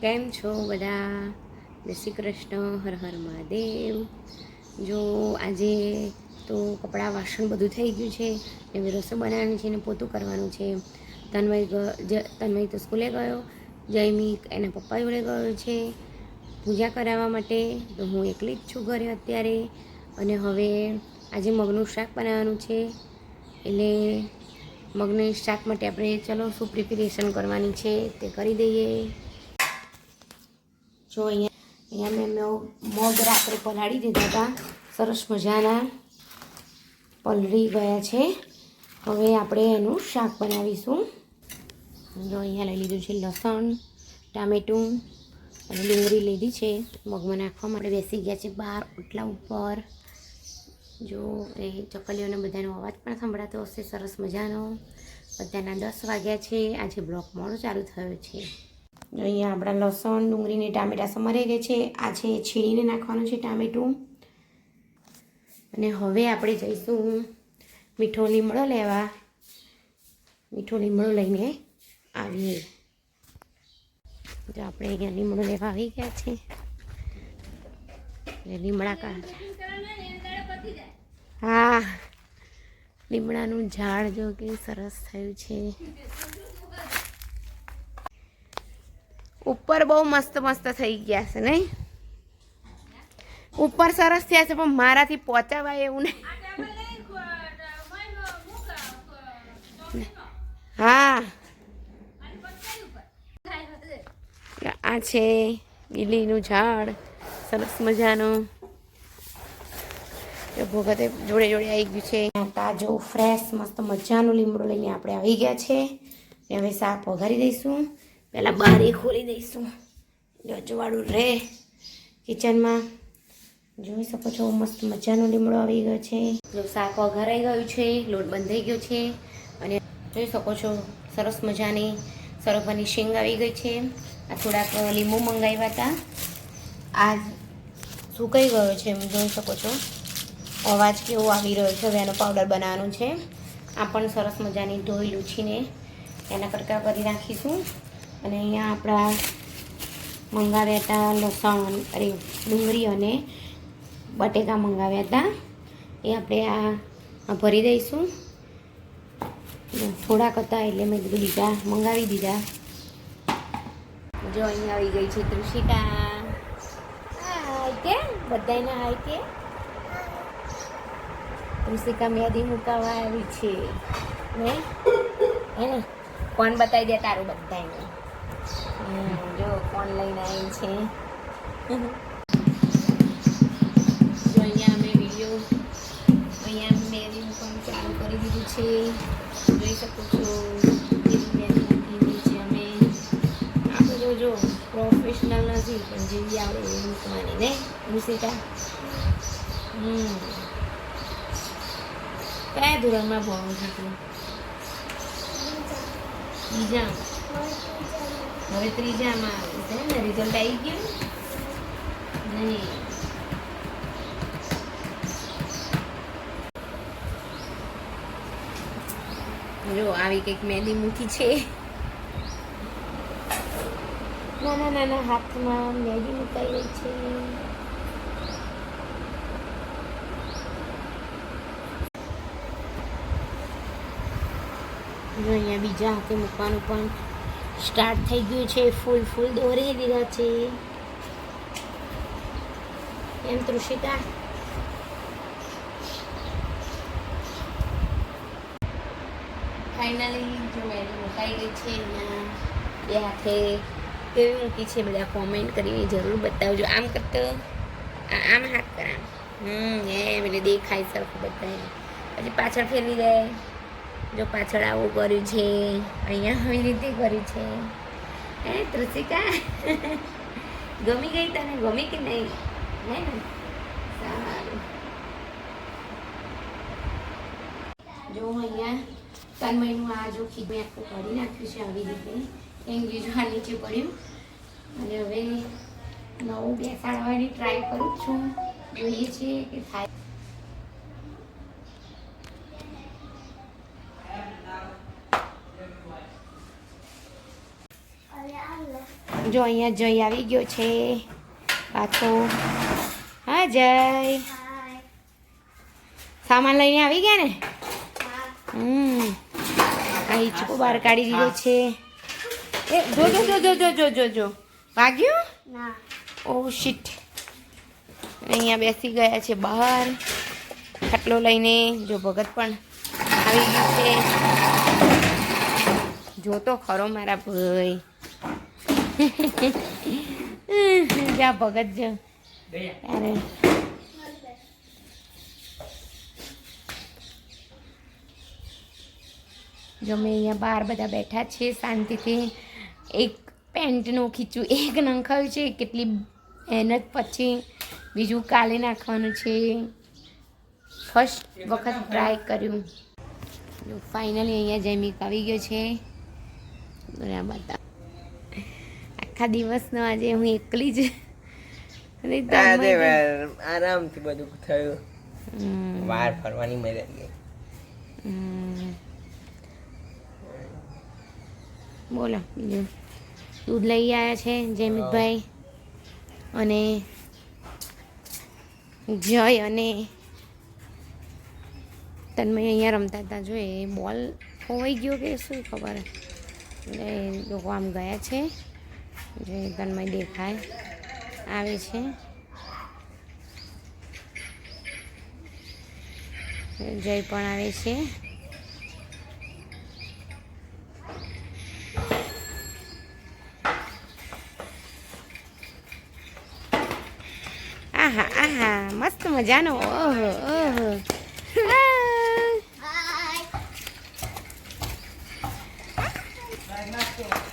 કેમ છો બધા? જય શ્રી કૃષ્ણ, હર હર મહાદેવ. જો આજે તો કપડાં વાસણ બધું થઈ ગયું છે હવે રસોઈ બનાવવાની છે ને પોતું કરવાનું છે. તન્મય તન્મય તો સ્કૂલે ગયો, જયમી એના પપ્પા જોડે ગયો છે. પૂજા કરાવવા માટે તો હું એકલી જ છું ઘરે અત્યારે. અને હવે આજે મગનું શાક બનાવવાનું છે. એટલે મગની શાક માટે આપણે ચલો શું પ્રિપેરેશન કરવાની છે તે કરી દઈએ. જો અહીંયા અહીંયા મેં મગ- મગ રાત્રે પલાળી દીધા હતા. સરસ મજાના પલળી ગયા છે. હવે આપણે એનું શાક બનાવીશું. જો અહીંયા લઈ લીધું છે લસણ, ટામેટું અને ડુંગળી લીધી છે. મગમાં નાખવા માટે બેસી ગયા છે બહાર ઓટલા ઉપર. જો એ ચકલીઓને બધાનો અવાજ પણ સંભળાતો હશે. સરસ મજાનો. બધાના દસ વાગ્યા છે. આજે બ્લોક મોડો ચાલુ થયો છે. અહીંયા આપણા લસણ ડુંગળીને ટામેટાં સમારાઈ ગયા છે. આ છે છીણીને નાખવાનું છે ટામેટું. અને હવે આપણે જઈશું મીઠો લીમડો લેવા. મીઠો લીમડો લઈને આવીએ. જો આપણે અહીંયા લીમડો લેવા આવી ગયા છે. લીમડા કા હા, લીમડાનું ઝાડ જો કે સરસ થયું છે. ઉપર બહુ મસ્ત મસ્ત થઈ ગયા છે નહીં? ઉપર સરસ થયા છે પણ મારાથી પહોંચાવાય એવું નહીં. હા આ છે લીલીનું ઝાડ. સરસ મજાનું. ભોગતે જોડે જોડે આવી ગયું છે. તાજો ફ્રેશ મસ્ત મજાનું લીમડું લઈને આપણે આવી ગયા છે. હવે શાક વઘારી દઈશું. પહેલાં બારી ખોલી દઈશું. એટલે અજવાળું રહે. કિચનમાં જોઈ શકો છો, મસ્ત મજાનો લીમડો આવી ગયો છે. શાક વઘારાઈ ગયું છે, લોટ બંધાઈ ગયો છે. અને જોઈ શકો છો, સરસ મજાની સરગવાની શીંગ આવી ગઈ છે. આ થોડાક લીંબુ મંગાવ્યા હતા. આ સુકાઈ ગયો છે, એમ જોઈ શકો છો. અવાજ કેવો આવી રહ્યો છે, હવે એનો પાવડર બનાવવાનો છે. આ પણ સરસ મજાની ધોઈ લૂછીને એના કરકા કરી નાખીશું. અને અહીંયા આપણા મંગાવ્યા હતા લસણ અરે ડુંગળી અને બટેકા મંગાવ્યા હતા. એ આપણે આ ભરી દઈશું. થોડાક હતા એટલે મેં કીધું બીજા મંગાવી દીધા. જો અહીંયા આવી ગઈ છે હાય કે બધાને હાય કે? તૃષિકા મેદી મુકાવા આવી છે. ને હે ને? કોણ બતાવી દે તારું બધાને જો કોણ લઈને આવી છે. જો અહીંયા અમે વીડિયો અહીંયા મેદી પણ ચાલુ કરી દીધું છે. જોઈ શકો છો અમે. આ બધું જો પ્રોફેશનલ નથી, પણ જેવી આવડે એવી મૂકવાની ને? મુસિકા હમ. કયા ધોરણમાં ભણું છું તું? બીજા? હવે ત્રીજામાં આવ્યું છે ને રિઝલ્ટ આવી ગયું નહીં. જો આવી કંઈક મહેંદી મૂકી છે. નાના નાના હાથમાં મહેંદી મુકાઈ રહી છે. જો અહીંયા બીજા હાથે મૂકવાનું પણ સ્ટાર્ટ થઈ ગયું છે, ફૂલ ફૂલ દોરી દીધા છે. એમ તૃષિતા? ફાઇનલી જો મેરી મુકાઈ ગઈ છે, અહીંયા બે હાથે કેવી મૂકી છે, બધા કોમેન્ટ કરીને જરૂર બતાવજો. આમ કરતો આમ હાથ કરા હમ એમ એટલે દેખાય સરખું બધાને પછી પાછળ ફેરવી દે. જો પાછળ આવું કર્યું છે, અહીંયા આવી રીતે કર્યું છે. હે તૃષિકા ગમી ગઈ તને? ગમી કે નહીં? હે ને? સારું. જો અહીંયા તન્મયનું આ જો ખીજું આખું કરી નાખ્યું છે આવી રીતે. એમ આ નીચે પડ્યું. અને હવે નવું બેસાડવાની ટ્રાય કરું છું. જોઈએ છીએ કે થાય. જો અહીંયા જય આવી ગયો છે. પાછો હા જય. સામાન લઈને આવી ગયા ને? હમ. અહીં ચૂકો બહાર કાઢી દીધો છે. એ જો જો જો જો જો જો જો વાગ્યું? Oh shit. અહીંયા બેસી ગયા છે બહાર. ખાટલો લઈને જો ભગત પણ આવી ગયું છે. જોતો ખરો મારા ભાઈ. જા ભગત જો. અરે. જો મેં અહીંયા બહાર બધા બેઠા છે શાંતિથી. એક પેન્ટનું ખીચું એક નંખાયું છે કેટલી મહેનત પછી બીજું કાલે નાખવાનું છે. ફર્સ્ટ વખત ટ્રાય કર્યું. ફાઇનલી અહીંયા જૈમિક આવી ગયો છે. બરાબર. આખા દિવસનો આજે હું એકલી જ. આરામથી બધું થયું. વાર ફરવાની મજા આવી. બોલો બીજું? દૂધ લઈ આવ્યા છે જયમિતભાઈ અને જય અને તન્મય અહીંયા રમતા હતા. જો એ બોલ ખોવાઈ ગયો કે શું ખબર? એટલે લોકો આમ ગયા છે. જે તન્મય દેખાય આવે છે. જય પણ આવે છે. આહા આહા મસ્ત મજાનો. ઓહો ઓહો. આ.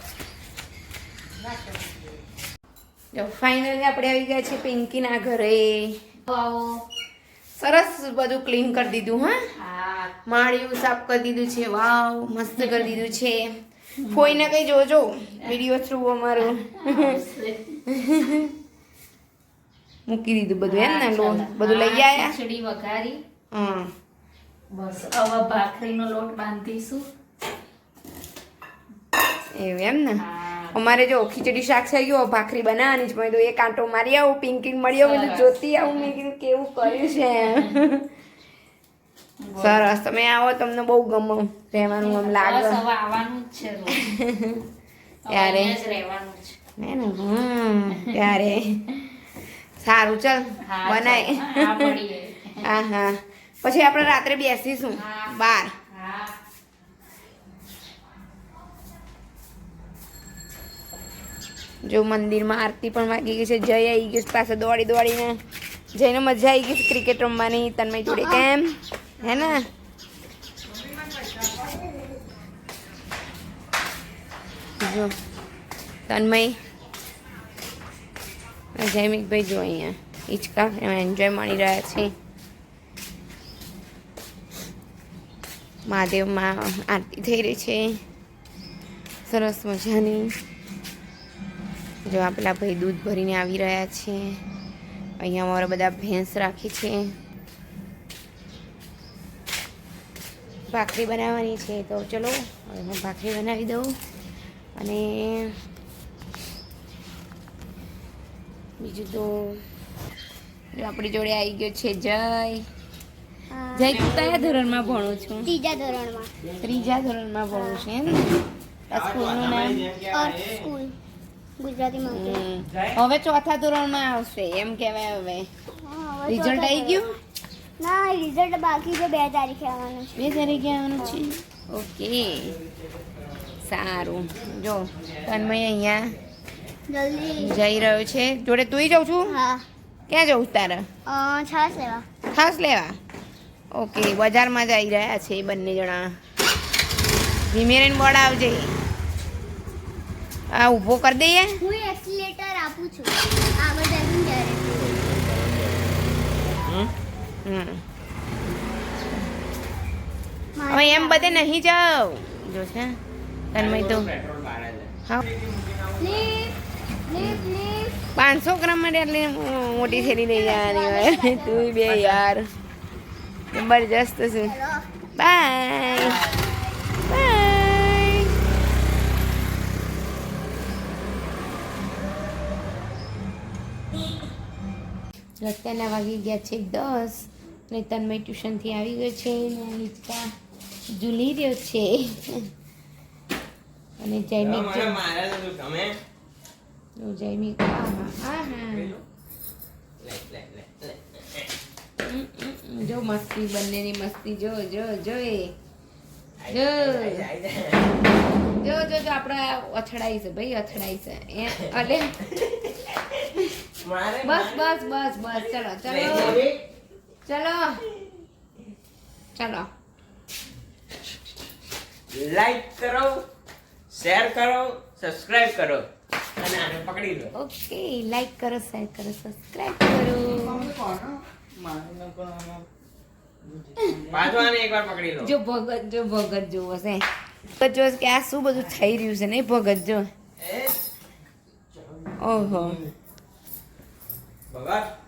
જો ફાઇનલી આપણે આવી ગયા છે પિંકીના ઘરે. સરસ બધું ક્લીન કરી દીધું હા. માળિયું સાફ કરી દીધું છે વાવ મસ્ત કરી દીધું છે. ફોઈને કઈ જોજો વીડિયો થ્રુ અમારું. મૂકી દીધું બધું એમ ને લોટ બધું લઈ આવ્યા ખીચડી વઘારી. હા બસ હવે ભાખરીનો લોટ બાંધીશું. એવું એમ ને? હા. અમારે જો ખીચડી શાક થઈ ગયો ભાખરી બનાવવાની જ મેં એક આંટો મારી આવું પિંકિંગ મળી આવું. બધું જોતી આવું. મેં કીધું કેવું કર્યું છે? સરસ. તમે આવો તમને બહુ ગમો રહેવાનું આમ બસ લાગે. ત્યારે ત્યારે સારું ચાલ. બનાય. હા હા પછી આપણે રાત્રે બેસીશું. બાર હા જો મંદિરમાં આરતી પણ વાગી ગઈ છે. જય આવી ગઈ પાસે દોડી દોડીને જઈને મજા આવી ગઈ ક્રિકેટ રમવાની. તન્મય જોડે કેમ? હે ને? જો, તન્મય. જયમિકભાઈ જો અહીંયા હિંચકા એમાં એન્જોય માણી રહ્યા છે. મહાદેવમાં આરતી થઈ રહી છે. સરસ મજાની. જો આ પેલા ભાઈ દૂધ ભરીને આવી રહ્યા છે. અહીંયા અમારા બધા ભેંસ રાખી છે. ભાખરી બનાવવાની છે તો ચલો હવે હું ભાખરી બનાવી દઉં. અને બીજું તો જો આપણી જોડે આવી ગયો છે જય. જય તું કયા ધોરણમાં ભણું છું? ત્રીજા ધોરણમાં. ત્રીજા ધોરણમાં ભણું છું એમ? ને આ સ્કૂલનું નામ? સ્કૂલ. ગુજરાતીમાં હવે ચોથા ધોરણમાં આવશે એમ કહેવાય હવે. રિઝલ્ટ આવી ગયું. ના રિઝલ્ટ બાકી છે બે તારીખે આવવાનું છે. બે તારીખે આવવાનું છે? ઓકે. સારું. જો તન્મય અહીંયા જલ્દી. જઈ રહ્યો છે. જોડે તુંય જાઉં છું? હા. ક્યાં જવું તારે? છાસ છાશ લેવા. છાસ લેવા? ઓકે બજારમાં જઈ રહ્યા છે એ બંને જણા. ધીમે રહીને બોર્ડ આવજે. આ ઊભો કરી દઈએ. હું એક્સિલેટર આપું છું. આગળ ત્યારે હમ. હવે એમ બધે નહીં જાવ જો છે. તન્મય તો હા. પાંચસો ગ્રામ માટે આટલી મોટી થેલી લઈ જવાની હોય. તું બે યાર. જબરજસ્ત છે. બાય અત્યારના વાગી ગયા છે દસ ને તન્મય ટ્યુશનથી આવી ગયો છે ને હિચકા ઝૂલી રહ્યો છે. અને જૈમિક જૈમિક. જો મસ્તી બંનેની મસ્તી જો જો જો જો. જો જો આપણે અથડાઈ છે ભાઈ અથડાઈ છે. એ અલે. બસ બસ બસ બસ. ચલો ચલો. ચલો. ચલો. લાઈક કરો શેર કરો સબસ્ક્રાઇબ કરો. અને આને પકડી લો. ઓકે લાઈક કરો શેર કરો સબસ્ક્રાઇબ કરો. પાછું આને એકવાર પકડી લો. જો ભગત જો ભગત જોવો છે. ભગત છે કે આ શું બધું થઈ રહ્યું છે નહીં ભગત જો ઓહો. ભગત